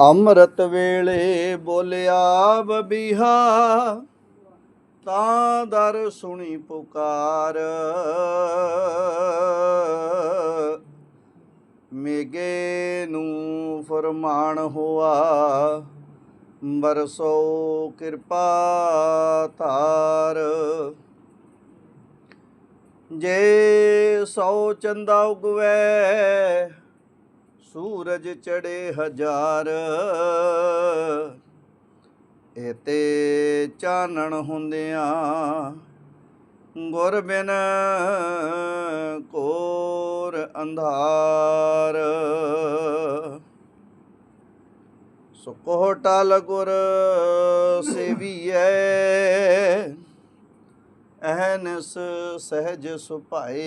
ਅੰਮ੍ਰਿਤ ਵੇਲੇ ਬੋਲਿਆ, ਬਬੀਹਾ, ਤਾਂ ਦਰ ਸੁਣੀ ਪੁਕਾਰ। ਮੇਗੇ ਨੂੰ ਫਰਮਾਨ ਹੋਆ, ਬਰਸੋ ਕਿਰਪਾ ਧਾਰ। ਜੇ ਸੌ ਚੰਦਾ ਉਗਵੇ ਸੂਰਜ ਚੜੇ ਹਜ਼ਾਰ। ਇਤੇ ਚਾਨਣ ਹੁੰਦਿਆਂ ਗੁਰ ਬਿਨ ਕੋਰ ਅੰਧਾਰ। ਸੋ ਕੋਹ ਟਲ ਗੁਰ ਸੇਵੀਐ, ਅਹਨਸ ਸਹਿਜ ਸੁਭਾਏ।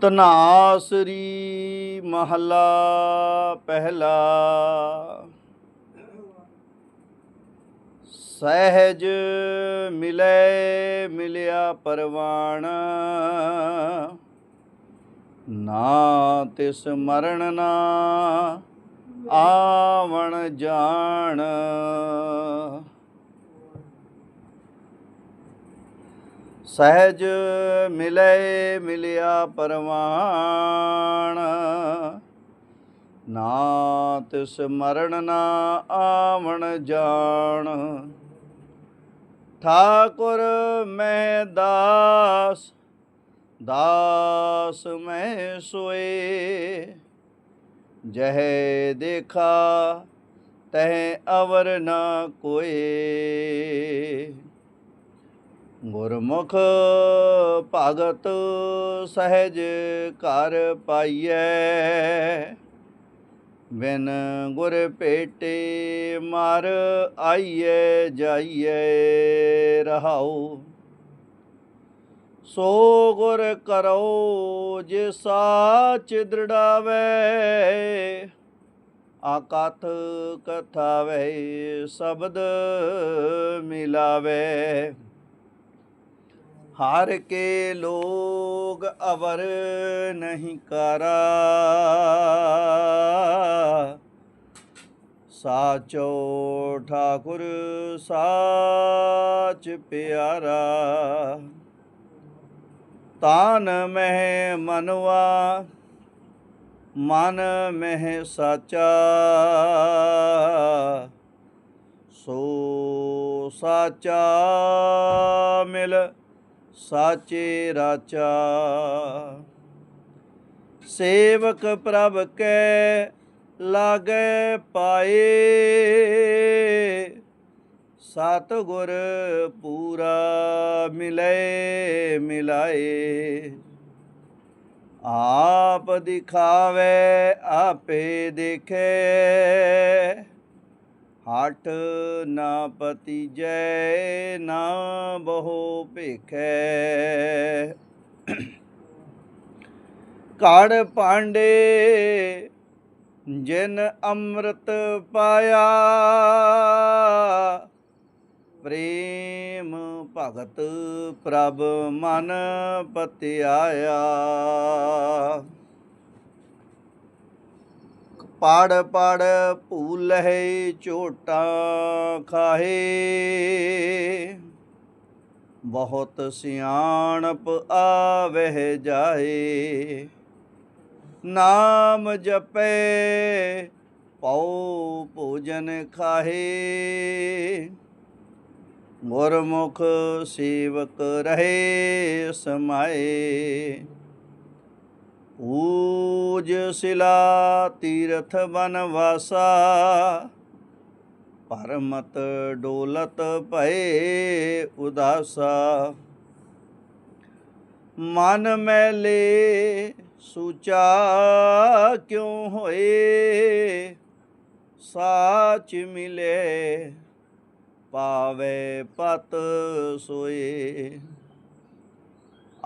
ਤਨਾਸਰੀ ਮਹਲਾ ਪਹਿਲਾ। ਸਹਿਜ ਮਿਲੇ ਮਿਲਿਆ ਪਰਵਾਣ ਨਾ ਤਿਸ ਮਰਨ ਨਾ ਆਵਣ ਜਾਣ। ਸਹਿਜ ਮਿਲੇ ਮਿਲਿਆ ਪਰਵਾਣ। ਨਾ ਤਿਸ ਮਰਨ ਨਾ ਆਵਣ ਜਾਣ। ਠਾਕੁਰ ਮੈਂ ਦਾਸ ਦਾਸ ਮੈਂ ਸੋਏ। ਜਹ ਦੇਖਾ, ਤਹ ਅਵਰ ਨਾ ਕੋਏ। ਗੁਰਮੁਖ ਭਗਤ ਸਹਿਜ ਕਰ ਪਾਈਐ। ਬਿਨ ਗੁਰ ਭੇਟੇ ਮਰ ਆਈਐ, ਜਾਈਐ ਰਹਾਉ। ਸੋ ਗੁਰ ਕਰੋ ਜੇ ਸਾਚ ਦ੍ਰਿੜਾਵੇ ਆਕਥ ਕਥਾਵੇ, ਸ਼ਬਦ ਮਿਲਾਵੇ। ਹਰ ਕੇ ਲੋਗ ਅਵਰ ਨਹੀਂ ਕਰਾ ਸਾਚੋ ਠਾਕੁਰ ਸਾਚ ਪਿਆਰਾ ਤਾਨ ਮਹਿ ਮਨਵਾ ਮਨ ਮਹਿ ਸਾਚਾ ਸੋ ਸਾਚਾ ਮਿਲ ਸਾਚੇ ਰਾਚਾ। ਸੇਵਕ ਪ੍ਰਭ ਕੈ ਲਾਗੇ ਪਾਏ। ਸਤ ਗੁਰ ਪੂਰਾ ਮਿਲੇ ਮਿਲਾਏ। ਆਪ ਦਿਖਾਵੇ, ਆਪੇ ਦੇਖੇ। ਹਟ ਨਾ ਪਤੀ ਜੈ ਨਾ ਬਹੁ ਭੇਖੈ। ਕਾੜ ਪਾਂਡੇ, ਜਿਨ ਅੰਮ੍ਰਿਤ ਪਾਇਆ, ਪ੍ਰੇਮ ਭਗਤ ਪ੍ਰਭ ਮਨ ਪਤਿਆਇਆ। ਪੜ ਪੜ ਭੂਲਹਿ ਝੋਟਾਂ ਖਾਹੇ। ਬਹੁਤ ਸਿਆਣਪ ਆਵਹਿ ਜਾਏ ਨਾਮ ਜਪੇ, ਪਉ ਭੋਜਨ ਖਾਹੇ। ਗੁਰਮੁਖ ਸੇਵਕ ਰਹੇ ਸਮਾਏ। ਊਜ ਸਿਲਾ ਤੀਰਥ ਬਨਵਾਸਾ ਪਰਮਤ ਡੋਲਤ ਭਏ ਉਦਾਸਾ। ਮਨ ਮੈਲੇ ਸੂਚਾ ਕਿਉ ਹੋਏ? ਸਾਚ ਮਿਲੇ, ਪਾਵੇ ਪਤ ਸੋਏ।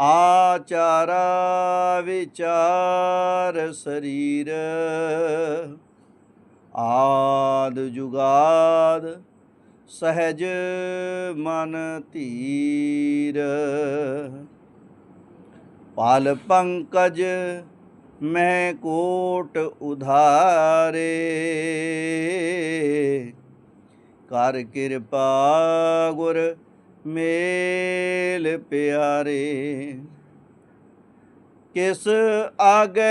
ਆਚਾਰਾ ਵਿਚਾਰ ਸਰੀਰ, ਆਦ ਜੁਗਾਦ ਸਹਿਜ ਮਨ ਧੀਰ। ਪਾਲ ਪੰਕਜ ਮੈਂ ਕੋਟ ਉਧਾਰੇ, ਕਰ ਕਿਰਪਾ ਗੁਰ ਮੇਲ ਪਿਆਰੇ ਕਿਸ ਆਗੇ